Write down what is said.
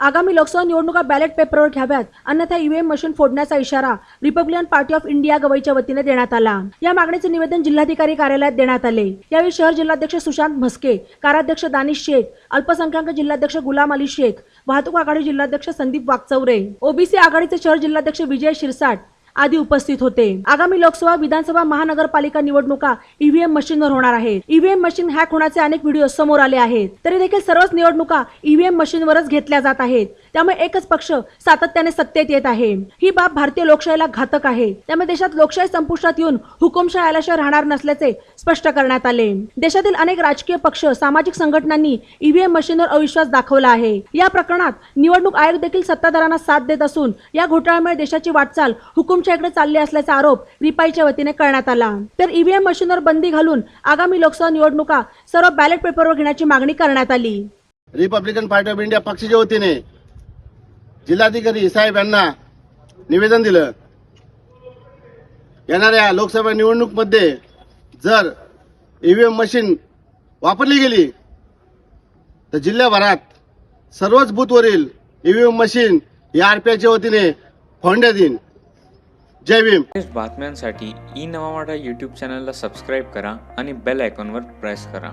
आगामी लोकसभा निवडणुका बॅलेट पेपरवर घ्याव्यात अन्यथा ईव्हीएम मशीन फोडण्याचा इशारा रिपब्लिकन पार्टी ऑफ इंडिया गवईच्या वतीने देण्यात आला. या मागणीचे निवेदन जिल्हाधिकारी कार्यालयात देण्यात आले. यावेळी शहर जिल्हाध्यक्ष सुशांत म्हस्के काराध्यक्ष दानिश शेख अल्पसंख्याक जिल्हाध्यक्ष गुलाम अली शेख वाहतूक आघाडी जिल्हाध्यक्ष संदीप वागचौरे ओबीसी आघाडीचे शहर जिल्हाध्यक्ष विजय शिरसाट आदी उपस्थित होते. आगामी लोकसभा विधानसभा महानगरपालिका निवडणुका ईव्हीएम मशीनवर होणार आहेत. ईव्हीएम मशीन हॅक होण्याचे अनेक व्हिडिओ समोर आले आहेत. तरी देखील सर्वच निवडणुका ईव्हीएम मशीनवरच घेतल्या जात आहेत. त्यामुळे एकच पक्ष सातत्याने सत्तेत येत आहे. ही बाब भारतीय लोकशाहीला घातक आहे. त्यामुळे देशात लोकशाही संपुष्टात येऊन हुकुमशाही आल्याशिवाय राहणार नसल्याचे स्पष्ट करण्यात आले. देशातील अनेक राजकीय पक्ष सामाजिक संघटनांनी ईव्हीएम मशीनवर अविश्वास दाखवला आहे. या प्रकरणात निवडणूक आयोग देखील सत्ताधारांना साथ देत असून या घोटाळ्यामुळे देशाची वाटचाल हुकुमशाहीकडे चालली असल्याचा आरोप रिपाईच्या वतीने करण्यात आला. तर ईव्हीएम मशीनवर बंदी घालून आगामी लोकसभा निवडणुका सर्व बॅलेट पेपरवर घेण्याची मागणी करण्यात आली. रिपब्लिकन पार्टी ऑफ इंडिया पक्षाच्या वतीने जिल्हाधिकारी साहेब यांना निवेदन दिलं. येणाऱ्या लोकसभा निवडणूकमध्ये जर ईव्हीएम मशीन वापरली गेली तर जिल्ह्याभरात सर्वच बूथवरील ईव्हीएम मशीन या आरपीआयच्या वतीने फोंड्या देईन. जय भीम. बातम्यांसाठी ई नवा यूट्यूब चॅनलला सबस्क्राईब करा आणि बेल आयकॉनवर प्रेस करा.